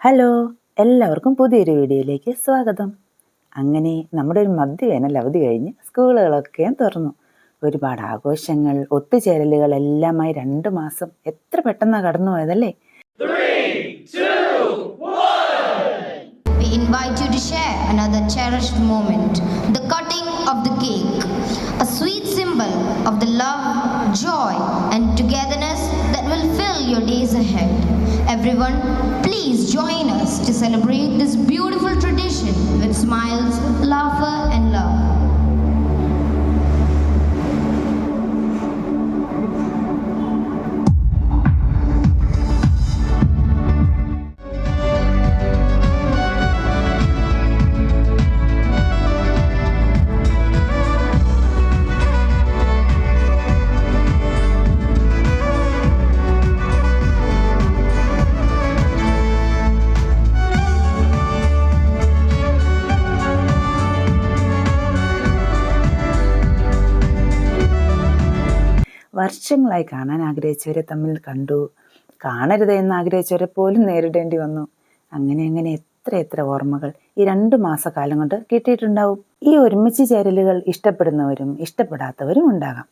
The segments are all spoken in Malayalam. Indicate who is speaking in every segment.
Speaker 1: ഹലോ എല്ലാവർക്കും പുതിയൊരു വീഡിയോയിലേക്ക് സ്വാഗതം. അങ്ങനെ നമ്മുടെ ഒരു മദ്യവേനൽ അവധി കഴിഞ്ഞ് സ്കൂളുകളൊക്കെ തുറന്നു. ഒരുപാട് ആഘോഷങ്ങൾ ഒത്തുചേരലുകൾ എല്ലാമായി രണ്ടു മാസം എത്ര പെട്ടെന്നാ കടന്നു പോയതല്ലേ?
Speaker 2: Sweet Everyone, please join us to celebrate this beautiful tradition with smiles, laughter, and
Speaker 1: വർഷങ്ങളായി കാണാൻ ആഗ്രഹിച്ചവരെ തമ്മിൽ കണ്ടു. കാണരുത് എന്ന് ആഗ്രഹിച്ചവരെ പോലും നേരിടേണ്ടി വന്നു. അങ്ങനെ അങ്ങനെ എത്ര എത്ര ഓർമ്മകൾ ഈ രണ്ട് മാസക്കാലം കൊണ്ട് കിട്ടിയിട്ടുണ്ടാവും. ഈ ഒരുമിച്ച് ചേരലുകൾ ഇഷ്ടപ്പെടുന്നവരും ഇഷ്ടപ്പെടാത്തവരും ഉണ്ടാകാം.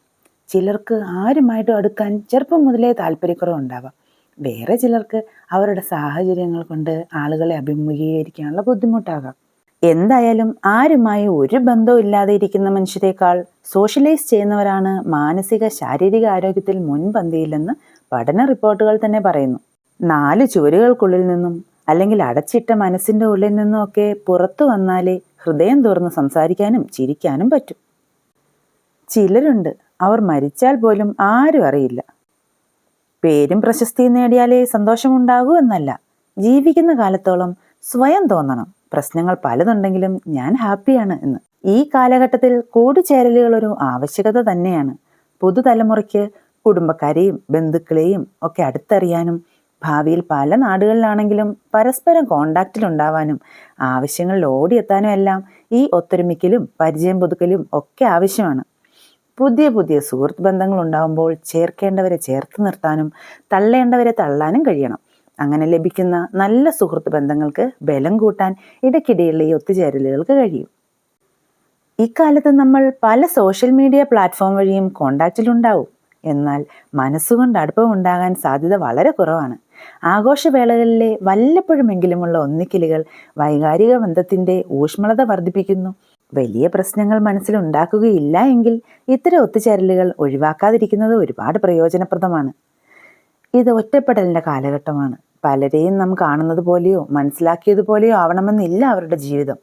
Speaker 1: ചിലർക്ക് ആരുമായിട്ടും അടുക്കാൻ ചെറുപ്പം മുതലേ താല്പര്യക്കുറവുണ്ടാവാം വേറെ ചിലർക്ക് അവരുടെ സാഹചര്യങ്ങൾ കൊണ്ട് ആളുകളെ അഭിമുഖീകരിക്കാനുള്ള ബുദ്ധിമുട്ടാകാം. എന്തായാലും ആരുമായി ഒരു ബന്ധവും ഇല്ലാതെ ഇരിക്കുന്ന മനുഷ്യരെക്കാൾ സോഷ്യലൈസ് ചെയ്യുന്നവരാണ് മാനസിക ശാരീരിക ആരോഗ്യത്തിൽ മുൻപന്തിയിലെന്ന് പഠന റിപ്പോർട്ടുകൾ തന്നെ പറയുന്നു. നാല് ചുവരുകൾക്കുള്ളിൽ നിന്നും അല്ലെങ്കിൽ അടച്ചിട്ട മനസ്സിന്റെ ഉള്ളിൽ നിന്നും ഒക്കെ പുറത്തു വന്നാലേ ഹൃദയം തുറന്ന് സംസാരിക്കാനും ചിരിക്കാനും പറ്റും. ചിലരുണ്ട് അവർ മരിച്ചാൽ പോലും ആരും അറിയില്ല. പേരും പ്രശസ്തിയും നേടിയാലേ സന്തോഷമുണ്ടാകൂ എന്നല്ല. ജീവിക്കുന്ന കാലത്തോളം സ്വയം തോന്നണം. പ്രശ്നങ്ങൾ പലതുണ്ടെങ്കിലും ഞാൻ ഹാപ്പിയാണ് എന്ന്. ഈ കാലഘട്ടത്തിൽ കൂടിച്ചേരലുകൾ ഒരു ആവശ്യകത തന്നെയാണ്. പുതുതലമുറയ്ക്ക് കുടുംബക്കാരെയും ബന്ധുക്കളെയും ഒക്കെ അടുത്തറിയാനും ഭാവിയിൽ പല നാടുകളിലാണെങ്കിലും പരസ്പരം കോണ്ടാക്റ്റിൽ ഉണ്ടാവാനും ആവശ്യങ്ങളിൽ ഓടിയെത്താനും എല്ലാം ഈ ഒത്തൊരുമിക്കലും പരിചയം പുതുക്കലും ഒക്കെ ആവശ്യമാണ്. പുതിയ പുതിയ സുഹൃത്ത് ബന്ധങ്ങൾ ഉണ്ടാകുമ്പോൾ ചേർക്കേണ്ടവരെ ചേർത്ത് നിർത്താനും തള്ളേണ്ടവരെ തള്ളാനും കഴിയണം. അങ്ങനെ ലഭിക്കുന്ന നല്ല സുഹൃത്ത് ബന്ധങ്ങൾക്ക് ബലം കൂട്ടാൻ ഇടയ്ക്കിടെയുള്ള ഈ ഒത്തുചേരലുകൾക്ക് കഴിയും. ഇക്കാലത്ത് നമ്മൾ പല സോഷ്യൽ മീഡിയ പ്ലാറ്റ്ഫോം വഴിയും കോണ്ടാക്റ്റിലുണ്ടാവും എന്നാൽ മനസ്സുകൊണ്ട് അടുപ്പമുണ്ടാകാൻ സാധ്യത വളരെ കുറവാണ്. ആഘോഷവേളകളിലെ വല്ലപ്പോഴുമെങ്കിലുമുള്ള ഒന്നിക്കലുകൾ വൈകാരിക ബന്ധത്തിന്റെ ഊഷ്മളത വർദ്ധിപ്പിക്കുന്നു. വലിയ പ്രശ്നങ്ങൾ മനസ്സിലുണ്ടാക്കുകയില്ല എങ്കിൽ ഇത്തരം ഒത്തുചേരലുകൾ ഒഴിവാക്കാതിരിക്കുന്നത് ഒരുപാട് പ്രയോജനപ്രദമാണ്. ഇത് ഒറ്റപ്പെടലിന്റെ കാലഘട്ടമാണ്. പലരെയും നാം കാണുന്നത് പോലെയോ മനസ്സിലാക്കിയത് പോലെയോ ആവണമെന്നില്ല അവരുടെ ജീവിതം.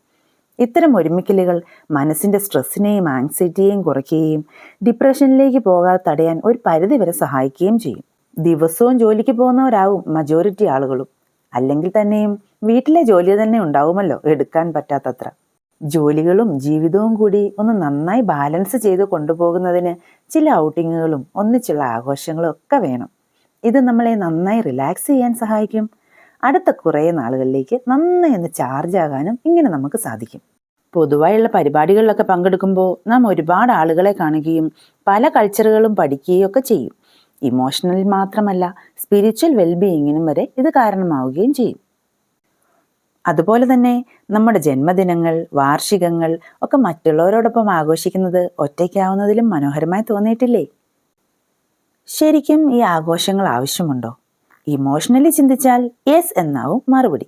Speaker 1: ഇത്തരം ഒരുമിക്കലുകൾ മനസ്സിന്റെ സ്ട്രെസ്സിനെയും ആങ്സൈറ്റിയെയും കുറയ്ക്കുകയും ഡിപ്രഷനിലേക്ക് പോകാതെ തടയാൻ ഒരു പരിധിവരെ സഹായിക്കുകയും ചെയ്യും. ദിവസവും ജോലിക്ക് പോകുന്നവരാകും മജോറിറ്റി ആളുകളും. അല്ലെങ്കിൽ തന്നെയും വീട്ടിലെ ജോലി തന്നെ ഉണ്ടാവുമല്ലോ എടുക്കാൻ പറ്റാത്തത്ര. ജോലികളും ജീവിതവും കൂടി ഒന്ന് നന്നായി ബാലൻസ് ചെയ്ത് കൊണ്ടുപോകുന്നതിന് ചില ഔട്ടിങ്ങുകളും ഒന്നിച്ചുള്ള ആഘോഷങ്ങളും ഒക്കെ വേണം. ഇത് നമ്മളെ നന്നായി റിലാക്സ് ചെയ്യാൻ സഹായിക്കും. അടുത്ത കുറേ നാളുകളിലേക്ക് നന്നായി ഒന്ന് ചാർജ് ആകാനും ഇങ്ങനെ നമുക്ക് സാധിക്കും. പൊതുവായുള്ള പരിപാടികളിലൊക്കെ പങ്കെടുക്കുമ്പോൾ നാം ഒരുപാട് ആളുകളെ കാണുകയും പല കൾച്ചറുകളും പഠിക്കുകയും ഒക്കെ ചെയ്യും. ഇമോഷണൽ മാത്രമല്ല സ്പിരിച്വൽ വെൽബീയിങ്ങിനും വരെ ഇത് കാരണമാവുകയും ചെയ്യും. അതുപോലെ തന്നെ നമ്മുടെ ജന്മദിനങ്ങൾ വാർഷികങ്ങൾ ഒക്കെ മറ്റുള്ളവരോടൊപ്പം ആഘോഷിക്കുന്നത് ഒറ്റയ്ക്കാവുന്നതിലും മനോഹരമായി തോന്നിയിട്ടില്ലേ? ശരിക്കും ഈ ആഘോഷങ്ങൾ ആവശ്യമുണ്ടോ? ഇമോഷണലി ചിന്തിച്ചാൽ യെസ് എന്നാവും മറുപടി.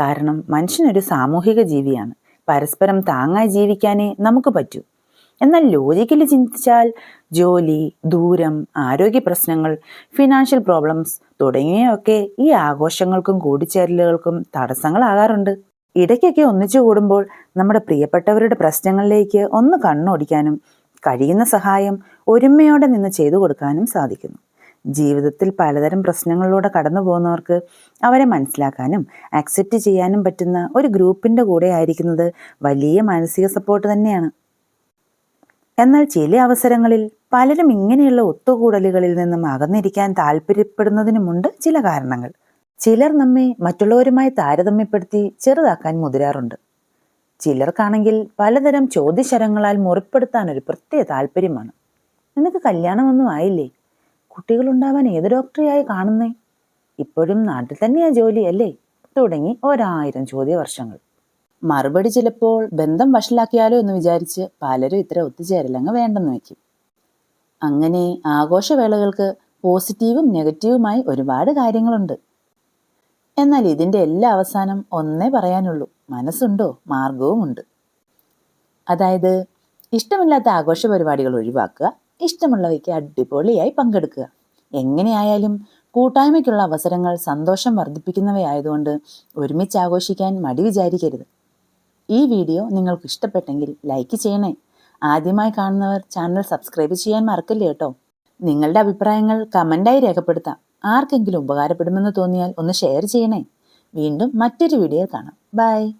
Speaker 1: കാരണം മനുഷ്യനൊരു സാമൂഹിക ജീവിയാണ്. പരസ്പരം താങ്ങായി ജീവിക്കാനേ നമുക്ക് പറ്റൂ. എന്നാൽ ലോജിക്കലി ചിന്തിച്ചാൽ ജോലി ദൂരം ആരോഗ്യ പ്രശ്നങ്ങൾ ഫിനാൻഷ്യൽ പ്രോബ്ലംസ് തുടങ്ങിയൊക്കെ ഈ ആഘോഷങ്ങൾക്കും കൂടിച്ചേരലുകൾക്കും തടസ്സങ്ങളാകാറുണ്ട്. ഇടയ്ക്കൊക്കെ ഒന്നിച്ചു കൂടുമ്പോൾ നമ്മുടെ പ്രിയപ്പെട്ടവരുടെ പ്രശ്നങ്ങളിലേക്ക് ഒന്ന് കണ്ണോടിക്കാനും കഴിയുന്ന സഹായം ഒരുമയോടെ നിന്ന് ചെയ്തു കൊടുക്കാനും സാധിക്കുന്നു. ജീവിതത്തിൽ പലതരം പ്രശ്നങ്ങളിലൂടെ കടന്നു പോകുന്നവർക്ക് അവരെ മനസ്സിലാക്കാനും അക്സെപ്റ്റ് ചെയ്യാനും പറ്റുന്ന ഒരു ഗ്രൂപ്പിന്റെ കൂടെ ആയിരിക്കുന്നത് വലിയ മാനസിക സപ്പോർട്ട് തന്നെയാണ്. എന്നാൽ ചില അവസരങ്ങളിൽ പലരും ഇങ്ങനെയുള്ള ഒത്തുകൂടലുകളിൽ നിന്നും അകന്നിരിക്കാൻ താല്പര്യപ്പെടുന്നതിനുമുണ്ട് ചില കാരണങ്ങൾ. ചിലർ നമ്മെ മറ്റുള്ളവരുമായി താരതമ്യപ്പെടുത്തി ചെറുതാക്കാൻ മുതിരാറുണ്ട്. ചിലർക്കാണെങ്കിൽ പലതരം ചോദ്യശരങ്ങളാൽ മുറിപ്പെടുത്താൻ ഒരു പ്രത്യേക താല്പര്യമാണ്. നിനക്ക് കല്യാണമൊന്നും ആയില്ലേ? കുട്ടികളുണ്ടാവാൻ ഏത് ഡോക്ടറെയായി കാണുന്നേ? ഇപ്പോഴും നാട്ടിൽ തന്നെയാ ജോലി അല്ലേ? തുടങ്ങി ഒരായിരം ചോദ്യവർഷങ്ങൾ. മറുപടി ചിലപ്പോൾ ബന്ധം വഷളാക്കിയാലോ എന്ന് വിചാരിച്ച് പലരും ഇത്ര ഒത്തുചേരലങ്ങ് വേണ്ടെന്ന് വയ്ക്കും. അങ്ങനെ ആഘോഷവേളകൾക്ക് പോസിറ്റീവും നെഗറ്റീവുമായി ഒരുപാട് കാര്യങ്ങളുണ്ട്. എന്നാൽ ഇതിന്റെ എല്ലാ അവസാനം ഒന്നേ പറയാനുള്ളൂ. മനസ്സുണ്ടോ? മാർഗവുമുണ്ട് അതായത് ഇഷ്ടമില്ലാത്ത ആഘോഷ പരിപാടികൾ ഒഴിവാക്കുക ഇഷ്ടമുള്ളവയ്ക്ക് അടിപൊളിയായി പങ്കെടുക്കുക. എങ്ങനെയായാലും കൂട്ടായ്മയ്ക്കുള്ള അവസരങ്ങൾ സന്തോഷം വർദ്ധിപ്പിക്കുന്നവയായതുകൊണ്ട് ഒരുമിച്ച് ആഘോഷിക്കാൻ മടി വിചാരിക്കരുത്. ഈ വീഡിയോ നിങ്ങൾക്ക് ഇഷ്ടപ്പെട്ടെങ്കിൽ ലൈക്ക് ചെയ്യണേ. ആദ്യമായി കാണുന്നവർ ചാനൽ സബ്സ്ക്രൈബ് ചെയ്യാൻ മറക്കില്ല കേട്ടോ? നിങ്ങളുടെ അഭിപ്രായങ്ങൾ കമന്റായി രേഖപ്പെടുത്താം. ആർക്കെങ്കിലും ഉപകാരപ്പെടുമെന്ന് തോന്നിയാൽ ഒന്ന് ഷെയർ ചെയ്യണേ. വീണ്ടും മറ്റൊരു വീഡിയോ കാണാം. ബൈ